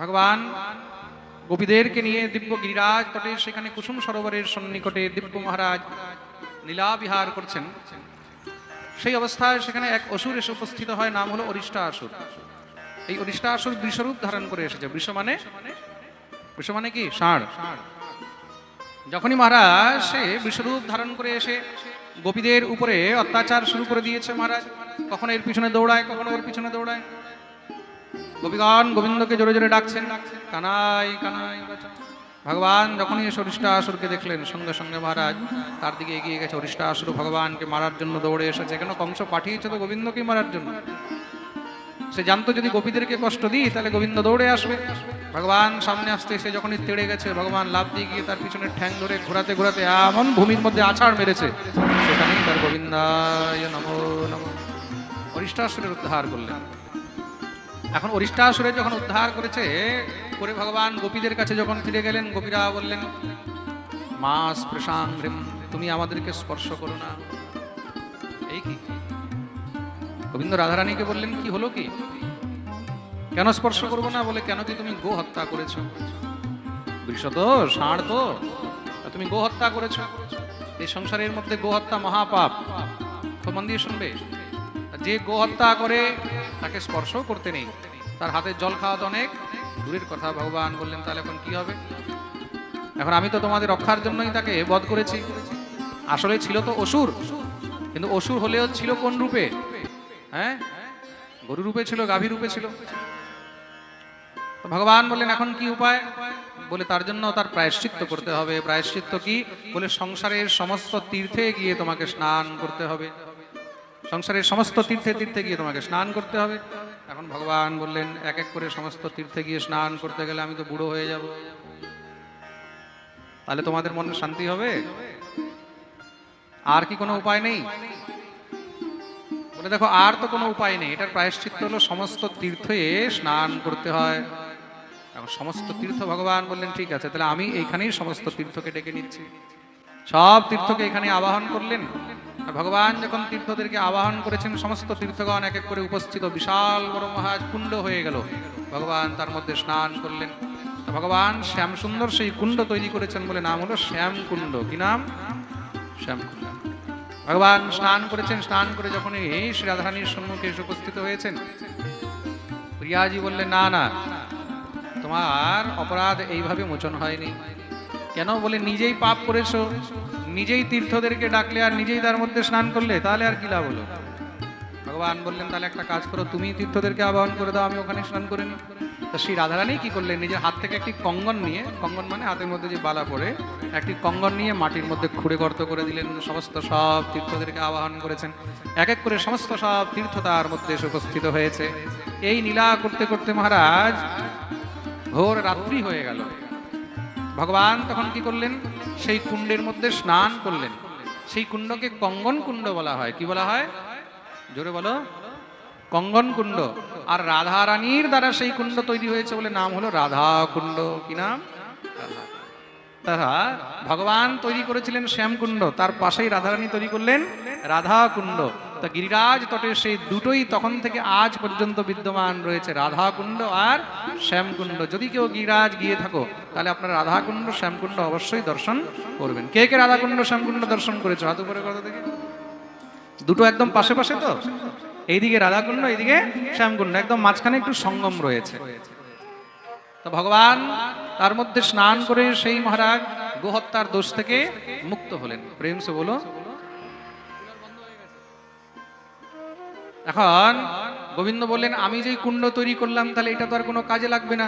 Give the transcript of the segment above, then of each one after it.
ভগবান, গোপীদেরকে নিয়ে দিব্য গিরিরাজ তটে সেখানে কুসুম সরোবরের সন্নিকটে দিব্য মহারাজ লীলা বিহার করছেন। সেই অবস্থায় সেখানে এক অসুর এসে উপস্থিত হয়, নাম হলো অরিষ্টা আসুর। এই অরিষ্টা আসুর বৃষরূপ ধারণ করে এসেছে। বৃষ মানে? বৃষ মানে কি? ষাঁড়। যখনই মহারাজ সে বিশ্বরূপ ধারণ করে এসে গোপীদের উপরে অত্যাচার শুরু করে দিয়েছে মহারাজ, কখনো এর পিছনে দৌড়ায়, কখনো ওর পিছনে দৌড়ায়। গোপীগণ গোবিন্দকে জোরে জোরে ডাকছেন। কানাই কানাই। ভগবান যখনই এসে অরিষ্টাসুরকে দেখলেন, সঙ্গে সঙ্গে মহারাজ, তার দিকে এগিয়ে গেছে। অরিষ্ঠা অরিষ্টাসুর ভগবানকে মারার জন্য দৌড়ে এসেছে। কেন? কংস পাঠিয়েছে তো গোবিন্দকে মারার জন্য। সে জানতো যদি গোপীদেরকে কষ্ট দিই, তাহলে গোবিন্দ দৌড়ে আসবে। ভগবান সামনে আসতে সে যখনই তেড়ে গেছে, ভগবান লাভ দিয়ে গিয়ে তার পিছনে ঠ্যাং ধরে ঘোরাতে ঘোরাতে এমন ভূমির মধ্যে আছাড় মেরেছে। সেখানেই তার গোবিন্দায় নমো নম। অরিষ্টাসুরের উদ্ধার করলেন। এখন অরিষ্টাসুরে যখন উদ্ধার করেছে, করে ভগবান গোপীদের কাছে যখন ফিরে গেলেন, গোপীরা বললেন মা স্পৃশাং তুমি আমাদেরকে স্পর্শ করো না। এই কি? গোবিন্দ রাধারানীকে বললেন, কি হলো কি? কেন স্পর্শ করব না বলে কেন কি তুমি গো হত্যা করেছ? বৃষ তো ষাঁড় তো তুমি গো হত্যা করেছ? এই সংসারের মধ্যে গো হত্যা মহাপাপ। তো মন দিয়ে শুনবে। যে গো হত্যা করে তাকে স্পর্শ করতে নেই। তার হাতে জল খাওয়া তো অনেক। দূরের কথা ভগবান বললেন, তাহলে এখন কি হবে? এখন আমি তো তোমাদের রক্ষার জন্যই তাকে বধ করেছি। আসলে ছিল তো অসুর, কিন্তু অসুর হলেও ছিল কোন রূপে? হ্যাঁ? গরু রূপে ছিল, গাভী রূপে ছিল। ভগবান বললেন, এখন কি উপায়? বলে, তার জন্য তার প্রায়শ্চিত্ত করতে হবে। প্রায়শ্চিত্ত কি? বলে, সংসারের সমস্ত তীর্থে গিয়ে তোমাকে স্নান করতে হবে। সংসারের সমস্ত তীর্থে তীর্থে গিয়ে তোমাকে স্নান করতে হবে। এখন ভগবান বললেন, এক এক করে সমস্ত তীর্থে গিয়ে স্নান করতে গেলে আমি তো বুড়ো হয়ে যাব। তাহলে তোমাদের মনে শান্তি হবে? আর কি কোনো উপায় নেই? বলে দেখো, আর তো কোনো উপায় নেই। এটার প্রায়শ্চিত্ত হলো সমস্ত তীর্থে স্নান করতে হয়। এখন সমস্ত তীর্থ ভগবান বললেন, ঠিক আছে, তাহলে আমি এইখানেই সমস্ত তীর্থকে ডেকে নিচ্ছি। সব তীর্থকে এখানে আবাহন করলেন। ভগবান যখন তীর্থদেরকে আবাহন করেছেন, সমস্ত তীর্থগণ এক এক করে উপস্থিত, বিশাল বড় মহাজ কুণ্ড হয়ে গেল। ভগবান তার মধ্যে স্নান করলেন। ভগবান শ্যাম সুন্দর সেই কুণ্ড তৈরি করেছেন বলে নাম হলো শ্যাম কুণ্ড। কি নাম? শ্যাম কুণ্ড। ভগবান স্নান করেছেন, স্নান করে যখনই শ্রী রাধারানীর সম্মুখে এসে উপস্থিত হয়েছেন, প্রিয়াজি বললেন, না না, তোমার অপরাধ এইভাবে মোচন হয়নি। কেন বলে নিজেই পাপ করেছ? নিজেই তীর্থদেরকে ডাকলে আর নিজেই তার মধ্যে স্নান করলে, তাহলে আর কি লাভ হলো? ভগবান বললেন, তাহলে একটা কাজ করো তুমি তীর্থদেরকে আবাহন করে দাও, আমি ওখানে স্নান করে নিই। তো শ্রী রাধারানী কি করলেন? নিজের হাত থেকে একটি কঙ্গন নিয়ে, কঙ্গন মানে হাতের মধ্যে যে বালা পড়ে, একটি কঙ্গন নিয়ে মাটির মধ্যে খুঁড়ে গর্ত করে দিলেন, সমস্ত সব তীর্থদেরকে আবাহন করেছেন। এক এক করে সমস্ত সব তীর্থ তার মধ্যে এসে উপস্থিত হয়েছে। এই নীলা করতে করতে মহারাজ ঘোর রাত্রি হয়ে গেল। ভগবান তখন কি করলেন? সেই কুণ্ডের মধ্যে স্নান করলেন। সেই কুণ্ডকে কঙ্গন কুণ্ড বলা হয়। কি বলা হয়? জোরে বলো। কঙ্গন কুণ্ড। আর রাধা রানীর দ্বারা সেই কুণ্ড তৈরি হয়েছে বলে নাম হলো রাধা কুণ্ড। কি নাম। তারা ভগবান তৈরি করেছিলেন শ্যামকুণ্ড। তার পাশেই রাধারানী তৈরি করলেন রাধা কুণ্ড। তা গিরিরাজ তটে সেই দুটোই তখন থেকে আজ পর্যন্ত বিদ্যমান রয়েছে রাধা কুণ্ড আর শ্যামকুণ্ড। যদি কেউ গিরিরাজ গিয়ে থাকো, তাহলে আপনারা রাধা কুণ্ড শ্যামকুণ্ড অবশ্যই দর্শন করবেন। কে কে রাধা কুণ্ড শ্যামকুণ্ড দর্শন করেছ? হাত উপরে কথা থেকে দুটো একদম পাশে পাশে তো? এইদিকে রাধাকুণ্ড, এইদিকে শ্যামকুণ্ড, একদম মাঝখানে একটু সঙ্গম রয়েছে। তো ভগবান তার মধ্যে স্নান করে সেই মহারাজ গোহত্যার দোষ থেকে মুক্ত হলেন। প্রেম সে বলো এখন গোবিন্দ বললেন, আমি যেই কুণ্ড তৈরি করলাম, তাহলে এটা তো আর কোনো কাজে লাগবে না।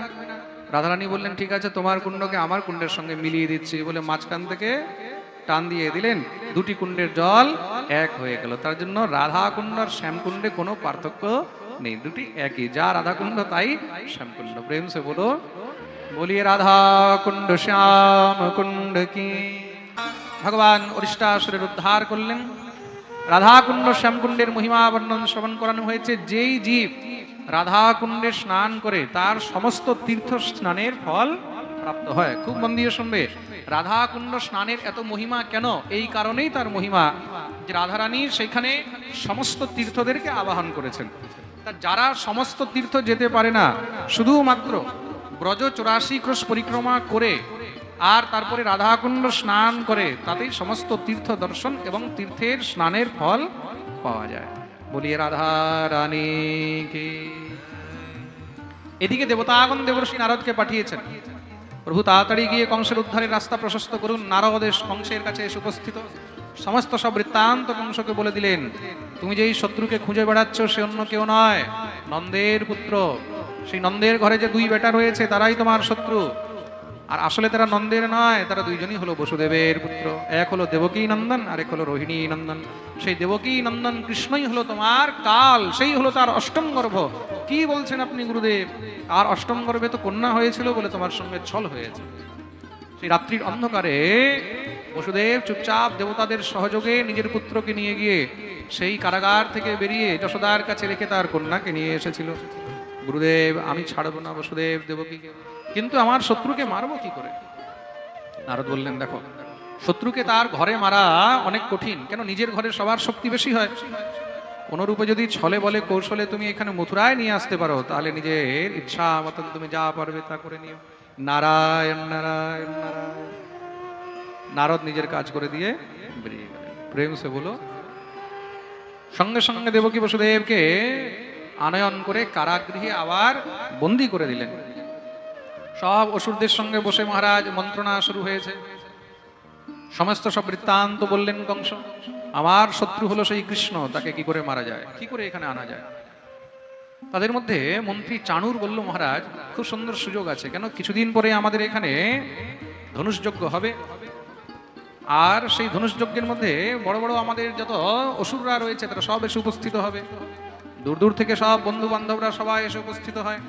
রাধারানী বললেন, ঠিক আছে, তোমার কুণ্ডকে আমার কুণ্ডের সঙ্গে মিলিয়ে দিচ্ছি। বলে মাঝখান থেকে টান দিয়ে দিলেন, দুটি কুণ্ডের জল এক হয়ে গেল। তার জন্য রাধা কুণ্ড আর শ্যামকুণ্ডে কোনো পার্থক্য নেই, দুটি একই। যা রাধা কুণ্ড তাই শ্যামকুণ্ড। প্রেম সে বলো বলি রাধা কুণ্ড শ্যাম কুণ্ড কি? ভগবান অরিষ্টাসুরের উদ্ধার করলেন। রাধাকুণ্ড শ্যামকুণ্ডের মহিমা বর্ণন শ্রবণ করানো হয়েছে। যেই জীব রাধাকুণ্ডে স্নান করে, তার সমস্ত তীর্থ স্নানের ফল প্রাপ্ত হয়। খুব মন দিয়ে শুনবে। রাধাকুণ্ড স্নানের এত মহিমা কেন? এই কারণেই তার মহিমা যে রাধারানী সেখানে সমস্ত তীর্থদেরকে আবাহন করেছেন। তা যারা সমস্ত তীর্থ যেতে পারে না, শুধুমাত্র ব্রজ চৌরাশি ক্রোশ পরিক্রমা করে আর তারপরে রাধাকুণ্ড স্নান করে তাতেই সমস্ত তীর্থ দর্শন এবং তীর্থের স্নানের ফল পাওয়া যায়। বলিয়ে রাধা রানী কি। এদিকে দেবতাগণ দেবর্ষী নারদকে পাঠিয়েছেন। প্রভু তাড়াতাড়ি গিয়ে কংসের উদ্ধারের রাস্তা প্রশস্ত করুন। নারদ এস কংসের কাছে এসে উপস্থিত। সমস্ত সব বৃত্তান্ত কংসকে বলে দিলেন, তুমি যেই শত্রুকে খুঁজে বেড়াচ্ছ সে অন্য কেউ নয়। নন্দের পুত্র। সেই নন্দের ঘরে যে দুই বেটা রয়েছে, তারাই তোমার শত্রু। আর আসলে তারা নন্দের নয়, তারা দুইজনই হলো বসুদেবের পুত্র। এক হলো দেবকী নন্দন আর এক হলো রোহিণী নন্দন। সেই দেবকী নন্দন কৃষ্ণই হলো তোমার কাল, সেই হলো তার অষ্টম গর্ভ। কি বলছেন আপনি গুরুদেব? আর অষ্টম গর্ভে তো কন্যা হয়েছিল বলে তোমার সঙ্গে ছল হয়েছে। সেই রাত্রির অন্ধকারে বসুদেব চুপচাপ দেবতাদের সহযোগে নিজের পুত্রকে নিয়ে গিয়ে সেই কারাগার থেকে বেরিয়ে যশোদার কাছে রেখে তার কন্যাকে নিয়ে এসেছিল। গুরুদেব, আমি ছাড়বো না বসুদেব, দেবকীকে। কিন্তু আমার শত্রুকে মারবো কি করে? নারদ বললেন, দেখো, শত্রুকে তার ঘরে মারা অনেক কঠিন। কেন নিজের ঘরে সবার শক্তি বেশি হয়? কোনরূপে যদি ছলে বলে কৌশলে তুমি এখানে মথুরায় নিয়ে আসতে পারো, তাহলে নিজের ইচ্ছা মতন তুমি যা পারবে তা করে নিও। নারায়ণ নারায়ণ নারায়ণ। নারদ নিজের কাজ করে দিয়ে বেরিয়ে প্রেম সে বলো সঙ্গে সঙ্গে দেবকী বসুদেবকে আনয়ন করে কারাগৃহে আবার বন্দি করে দিলেন। সব অসুরদের সঙ্গে বসে মহারাজ মন্ত্রণা শুরু হয়েছে। সমস্ত সব বৃত্তান্ত বললেন কংস, আমার শত্রু হলো সেই কৃষ্ণ, তাকে কি করে মারা যায়? কি করে এখানে আনা যায়? তাদের মধ্যে মন্ত্রী চাণুর বলল, মহারাজ, খুব সুন্দর সুযোগ আছে, কেন কিছুদিন পরে আমাদের এখানে ধনুষযজ্ঞ হবে। আর সেই ধনুষযজ্ঞের মধ্যে বড় বড় আমাদের যত অসুররা রয়েছে, তারা সব এসে উপস্থিত হবে। দূর দূর থেকে সব বন্ধু বান্ধবরা সবাই এসে উপস্থিত হয়।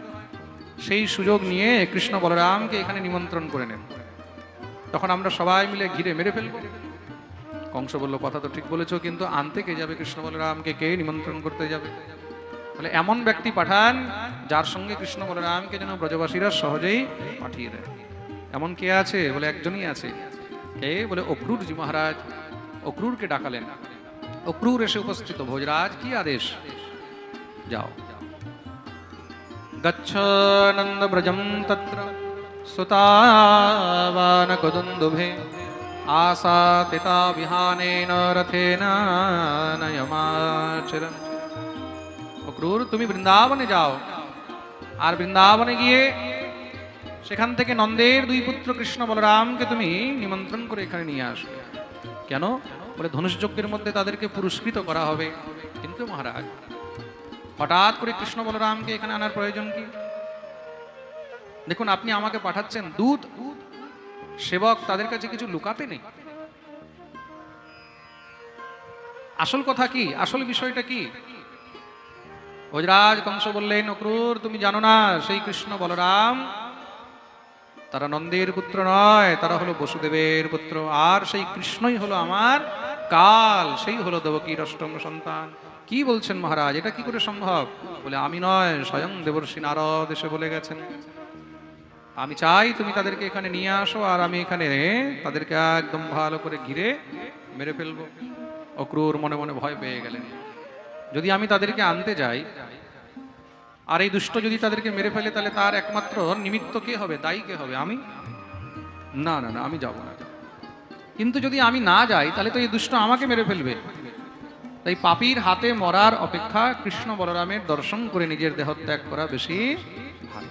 সেই সুযোগ নিয়ে কৃষ্ণ বলরামকে এখানে নিমন্ত্রণ করে নেন। তখন আমরা সবাই মিলে ঘিরে মেরে ফেলব। কংস বলল, কথা তো ঠিক বলেছ, কিন্তু আনতে কে যাবে? কৃষ্ণ বলরামকে কে নিমন্ত্রণ করতে যাবে? তাহলে এমন ব্যক্তি পাঠান, যার সঙ্গে কৃষ্ণ বলরামকে যেন ব্রজবাসীরা সহজেই পাঠিয়ে দেয় এমন কে আছে? বলে একজনই আছে। কে? বলে অক্রুরজি মহারাজ। অক্রুরকে ডাকালেন। অক্রুর এসে উপস্থিত। ভোজরাজ, কি আদেশ? যাও। गच्छानन्दव्रजं तत्र सुतावानकुदुन्दुभे आसातिता विहानेन रथेन নয়মাচরণ অক্রুর তুমি বৃন্দাবনে যাও আর বৃন্দাবনে গিয়ে সেখান থেকে নন্দের দুই পুত্র কৃষ্ণ বলরামকে তুমি নিমন্ত্রণ করে এখানে নিয়ে আসবে কেন বলে ধনুষযজ্ঞের মধ্যে তাদেরকে পুরস্কৃত করা হবে কিন্তু মহারাজ হঠাৎ করে কৃষ্ণ বলরামকে এখানে আনার প্রয়োজন কি? দেখুন, আপনি আমাকে পাঠাচ্ছেন দূত, সেবক, তাদের কাছে কিছু লুকাতে নেই। আসল কথা কি? আসল বিষয়টা কি? ভোজরাজ কংস বললেন, অক্রুর, তুমি জানো না, সেই কৃষ্ণ বলরাম তারা নন্দের পুত্র নয়, তারা হলো বসুদেবের পুত্র। আর সেই কৃষ্ণই হলো আমার কাল, সেই হলো দেবকীর অষ্টম সন্তান। কি বলছেন মহারাজ? এটা কি করে সম্ভব? বলে, আমি নয়, স্বয়ং দেবর্ষী নারদ এসে বলে গেছেন। আমি চাই তুমি তাদেরকে এখানে নিয়ে আসো, আর আমি এখানে তাদেরকে একদম ভালো করে ঘিরে মেরে ফেলব। অক্রুর মনে মনে ভয় পেয়ে গেলেন। যদি আমি তাদেরকে আনতে যাই, আর এই দুষ্ট যদি তাদেরকে মেরে ফেলে, তাহলে তার একমাত্র নিমিত্ত কে হবে? দায়ী কে হবে? আমি? না না না, আমি যাব না। কিন্তু যদি আমি না যাই, তাহলে তো এই দুষ্ট আমাকে মেরে ফেলবে। তাই পাপির হাতে মরার অপেক্ষা কৃষ্ণ বলরামের দর্শন করে নিজের দেহত্যাগ করা বেশি ভালো।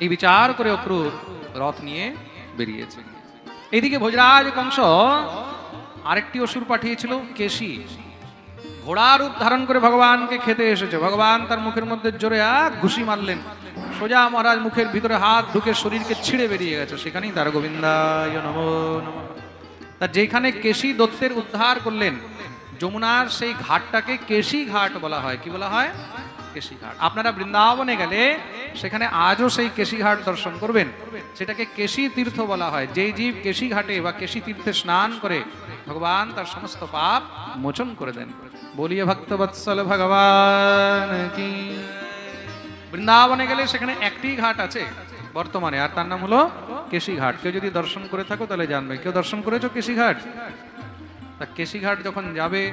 এই বিচার করে অক্রুর রথ নিয়ে বেরিয়েছে। এদিকে ভোজরাজ কংস আরেকটি অসুর পাঠিয়েছিল, কেশি। ঘোড়ার রূপ ধারণ করে ভগবানকে খেতে এসেছে। ভগবান তার মুখের মধ্যে জোরে এক ঘুষি মারলেন। সোজা মহারাজ মুখের ভিতরে হাত ঢুকে শরীরকে ছিঁড়ে বেরিয়ে গেছে। সেখানেই তার গোবিন্দায় নমো। তা যেখানে কেশি দত্তের উদ্ধার করলেন যমুনার সেই ঘাটটাকে কেশি ঘাট বলা হয়। কি বলা হয়? কেশি ঘাট। আপনারা বৃন্দাবনে গেলে সেখানে আজও সেই কেশি ঘাট দর্শন করবেন। সেটাকে কেশি তীর্থ বলা হয়। যেই জীব কেশি ঘাটে বা কেশি তীর্থে স্নান করে, ভগবান তার সমস্ত পাপ মোচন করে দেন। বলিয়ে ভক্তবৎসল ভগবান কি। বৃন্দাবনে গেলে সেখানে একটি ঘাট আছে বর্তমানে, আর তার নাম হলো কেশি ঘাট। কেউ যদি দর্শন করে থাকো তাহলে জানবে। কেউ দর্শন করেছ কেশি ঘাট? তা কেশিঘাট যখন যাবে,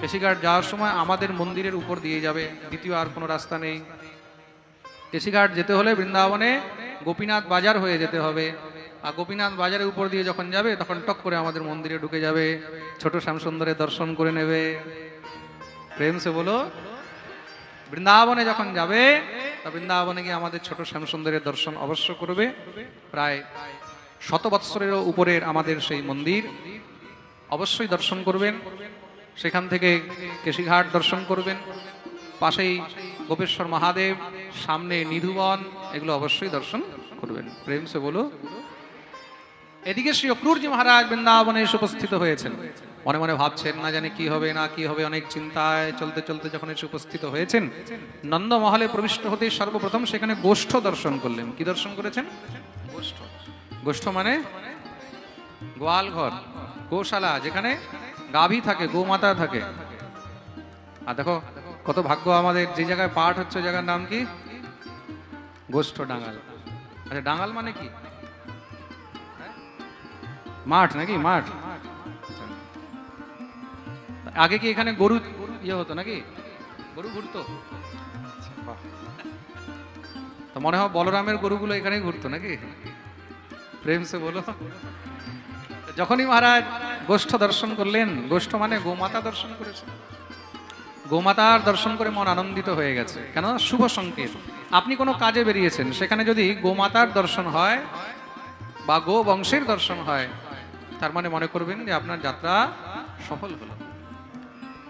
কেশিঘাট যাওয়ার সময় আমাদের মন্দিরের উপর দিয়ে যাবে, দ্বিতীয় আর কোনো রাস্তা নেই। কেশিঘাট যেতে হলে বৃন্দাবনে গোপীনাথ বাজার হয়ে যেতে হবে। আর গোপীনাথ বাজারের উপর দিয়ে যখন যাবে, তখন টক করে আমাদের মন্দিরে ঢুকে যাবে। ছোট শ্যামসুন্দরের দর্শন করে নেবে। প্রেম সে বলো, বৃন্দাবনে যখন যাবে, তা বৃন্দাবনে গিয়ে আমাদের ছোট শ্যামসুন্দরের দর্শন অবশ্য করবে। প্রায় শত বৎসরেরও উপরের আমাদের সেই মন্দির। অবশ্যই দর্শন করবেন। সেখান থেকে কেশিঘাট দর্শন করবেন। পাশেই গোপেশ্বর মহাদেব, সামনে নিধুবন, এগুলো অবশ্যই দর্শন করবেন। প্রেম সে বলো। এদিকে শ্রী অক্রুরজি মহারাজ বৃন্দাবনে এসে উপস্থিত হয়েছেন। মনে মনে ভাবছেন, না জানে কি হবে, না কি হবে, অনেক চিন্তায় চলতে চলতে যখন এসে উপস্থিত হয়েছেন, নন্দমহলে প্রবিষ্ট হতে সর্বপ্রথম সেখানে গোষ্ঠ দর্শন করলেন। কি দর্শন করেছেন? গোষ্ঠ। গোষ্ঠ মানে গোয়াল ঘর। গোশালা, যেখানে গাভী থাকে, গোমাতা থাকে। আর দেখো, কত ভাগ্য আমাদের, যে জায়গায় পাঠ হচ্ছে, ওই জায়গার নাম কি? গোষ্ঠ ডাঙ্গাল আচ্ছা ডাঙ্গাল মানে কি? মাঠ নাকি? মাঠ। আগে কি এখানে গরু ইয়ে হতো নাকি? গরু ঘুরতো? তো মনে হয় বলরামের গরুগুলো এখানেই ঘুরতো নাকি? প্রেম সে বলো। যখনই মহারাজ গোষ্ঠ দর্শন করলেন, গোষ্ঠ মানে গোমাতা দর্শন করেছে গোমাতার দর্শন করে মন আনন্দিত হয়ে গেছে। কেন? শুভ সংকেত। আপনি কোনো কাজে বেরিয়েছেন, সেখানে যদি গোমাতার দর্শন হয় বা গো বংশের দর্শন হয়, তার মানে মনে করবেন যে আপনার যাত্রা সফল হলো।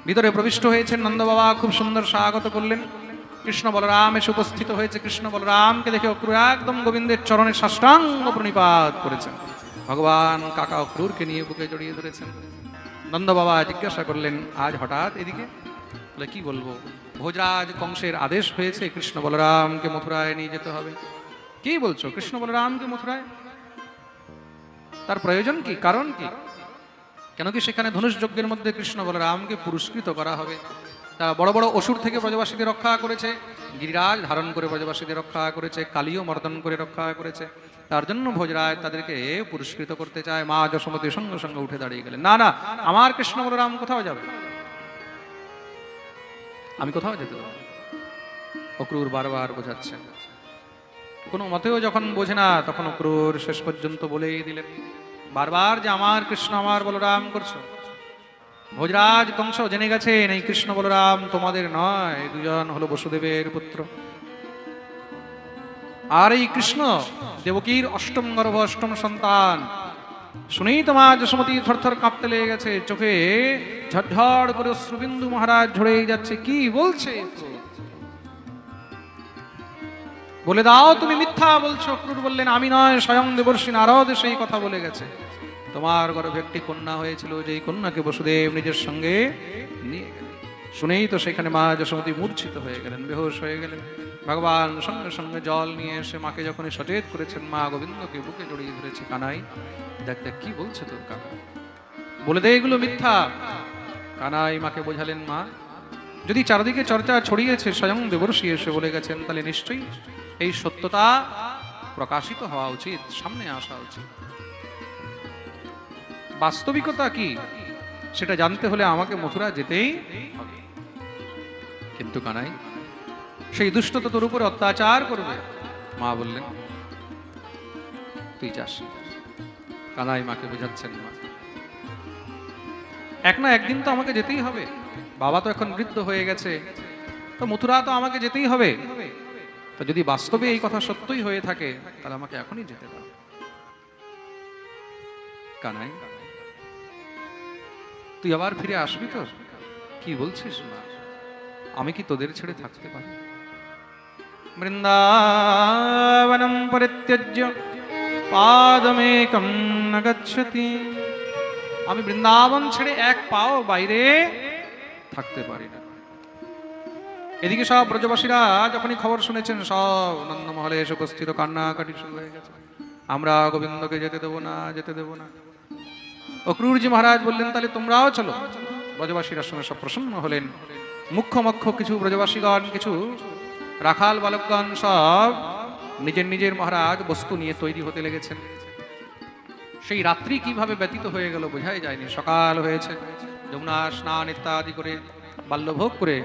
ভিতরে প্রবিষ্ট হয়েছেন নন্দ বাবা, খুব সুন্দর স্বাগত করলেন। কৃষ্ণ বলরাম এসে উপস্থিত হয়েছে। কৃষ্ণ বলরামকে দেখে অক্রুর একদম গোবিন্দের চরণে সাষ্টাঙ্গ প্রণিপাত করেছেন। ভগবান কাকা অক্রুরকে নিয়ে বুকে জড়িয়ে ধরেছেন। নন্দ বাবা জিজ্ঞাসা করলেন, আজ হঠাৎ এদিকে? বলে, কি বলব? ভোজরাজ কংসের আদেশ হয়েছে, কৃষ্ণ বলরামকে মথুরায় নিয়ে যেতে হবে। কি বলছো? কৃষ্ণ বলরামকে মথুরায়? তার প্রয়োজন কি? কারণ কি? কেন কি সেখানে ধনুষ যজ্ঞের মধ্যে কৃষ্ণ বলরামকে পুরস্কৃত করা হবে? তারা বড় বড় অসুর থেকে ব্রজবাসীদের রক্ষা করেছে, গিরিরাজ ধারণ করে ব্রজবাসীদের রক্ষা করেছে, কালীও মর্দন করে রক্ষা করেছে। তার জন্য ভোজরায় তাদেরকে পুরস্কৃত করতে চায়, মা যশোমতী সঙ্গে সঙ্গে উঠে দাঁড়িয়ে গেলেন। না না, আমার কৃষ্ণ বলরাম কোথাও যাবে? আমি কোথাও যেতে দেবো অক্রুর বারবার বোঝাচ্ছেন কোনো মতেও যখন বোঝে না, তখন অক্রুর শেষ পর্যন্ত বলেই দিলেন, বারবার যে আমার কৃষ্ণ, আমার বলরাম করছ ভোজরাজ কংস জেনে গেছেন, এই কৃষ্ণ বলরাম তোমাদের নয়, দুজন হলো বসুদেবের পুত্র। আর এই কৃষ্ণ দেবকীর অষ্টম গর্ভ, অষ্টম সন্তান। শুনেই তোমার যশোমতী থরথর কাঁপতে লেগে গেছে, চোখে ঝড় করে অশ্রুবিন্দু মহারাজ ঝরে যাচ্ছে, কি বলছে? বলে দাও তুমি মিথ্যা বলছো অক্রুর বললেন, আমি নয়, স্বয়ং দেবর্ষী নারদ সেই কথা বলে গেছে। তোমার গর্ভে একটি কন্যা হয়েছিল, যেই কন্যাকে বসুদেব নিজের সঙ্গে নিয়ে শুনেই তো সেখানে মা যশোমতী মূর্ছিত হয়ে গেলেন, বেহোশ হয়ে গেলেন। ভগবান সঙ্গে সঙ্গে জল নিয়ে এসে মাকে যখনই সচেত করেছেন, মা গোবিন্দকে বুকে জড়িয়ে ধরেছে কানাই, দেখ দেখ, কি বলছে তোর কাকা? বলে দে এগুলো মিথ্যা। কানাই মাকে বোঝালেন, মা, যদি চারদিকে চর্চা ছড়িয়েছে, স্বয়ং দেবর্ষী এসে বলে গেছেন, তাহলে নিশ্চয়ই এই সত্যতা প্রকাশিত হওয়া উচিত, সামনে আসা উচিত। বাস্তবিকতা কি? সেটা জানতে হলে আমাকে মথুরা যেতেই হবে। কিন্তু কানাই, সেই দুষ্ট তো তোর উপরে অত্যাচার করবে, মা বললেন। তুই যাস। কানাই মাকে বোঝাচ্ছেন, মা। এক না একদিন তো আমাকে যেতেই হবে। বাবা তো এখন বৃদ্ধ হয়ে গেছে। তো মথুরা তো আমাকে যেতেই হবে। তো যদি বাস্তবে এই কথা সত্যই হয়ে থাকে, তাহলে আমাকে এখনই যেতে দাও। কানাই তুই আবার ফিরে আসবি তো কি বলছিস না আমি কি তোদের ছেড়ে থাকতে পারি? বৃন্দাবনম পরিত্যজ্য পাদমেকম ন গচ্ছতি। আমি বৃন্দাবন ছেড়ে এক পাও বাইরে থাকতে পারি না। এদিকে সব ব্রজবাসীরা যখনই খবর শুনেছেন, সব নন্দমহলে এসে উপস্থিত, কান্নাকাটি শুরু হয়ে গেছে। আমরা গোবিন্দকে যেতে দেবো না, যেতে দেবো না। অক্রুরজি মহারাজ বললেন, তাহলে তোমরাও চলো। ব্রজবাসীরা শুনে সব প্রসন্ন হলেন। মুখ্য মুখ্য কিছু ব্রজবাসীগণ, কিছু রাখাল বালকগণ সব নিজের নিজের মহারাজ বস্তু নিয়ে তৈরি হতে লেগেছেন। সেই রাত্রি কীভাবে ব্যতীত হয়ে গেল বোঝাই যায়নি। সকাল হয়েছে। যমুনা স্নান ইত্যাদি করে, বাল্যভোগ করে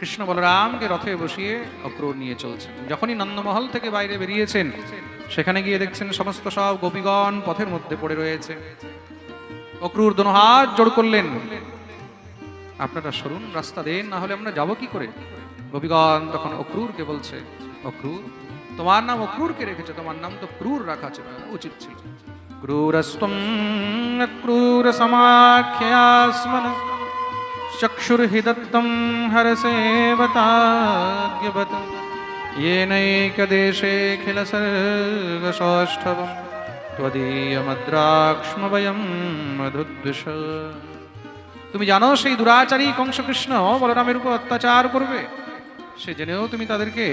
কৃষ্ণ বলরামকে রথে বসিয়ে অক্রূর নিয়ে চলছেন। যখনই নন্দমহল থেকে বাইরে বেরিয়েছেন, সেখানে গিয়ে দেখছেন সমস্ত সব গোপীগণ পথের মধ্যে পড়ে রয়েছে। অক্রূর দোনো হাত জোড় করলেন আপনারা সরুন রাস্তা দেন না হলে আমরা যাব কি করে গোপীগণ তখন অক্রূরকে বলছে অক্রূর তোমার নাম অক্রূরকে রেখেছে তোমার নাম তো ক্রূর রাখা ছিল উচিত ছিল ক্রূরস্তম ক্রূর সমাখ্যাস্মন চক্ষুর্হি দত্তম হরসেবতাজ্ঞবত येनैकदेशेऽखिल ত্বদীয়মদ্রাক্ষ্মভয়ম মধুদ্বিষ তুমি জানো সেই দুরাচারী কংসকৃষ্ণ বলরামের উপর অত্যাচার করবে। সে জেনেও তুমি তাদেরকে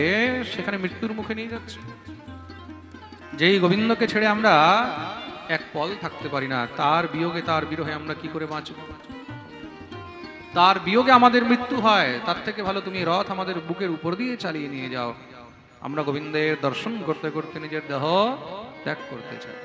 সেখানে মৃত্যুর মুখে নিয়ে যাচ্ছ। যেই গোবিন্দকে ছেড়ে আমরা এক পল থাকতে পারি না, তার বিয়োগে তার বিরহে আমরা কি করে বাঁচব? তার বিয়োগে আমাদের মৃত্যু হয়, তার থেকে ভালো তুমি রথ আমাদের বুকের উপর দিয়ে চালিয়ে নিয়ে যাও। আমরা গোবিন্দের দর্শন করতে করতে নিজের দেহ ত্যাগ করতে চাই।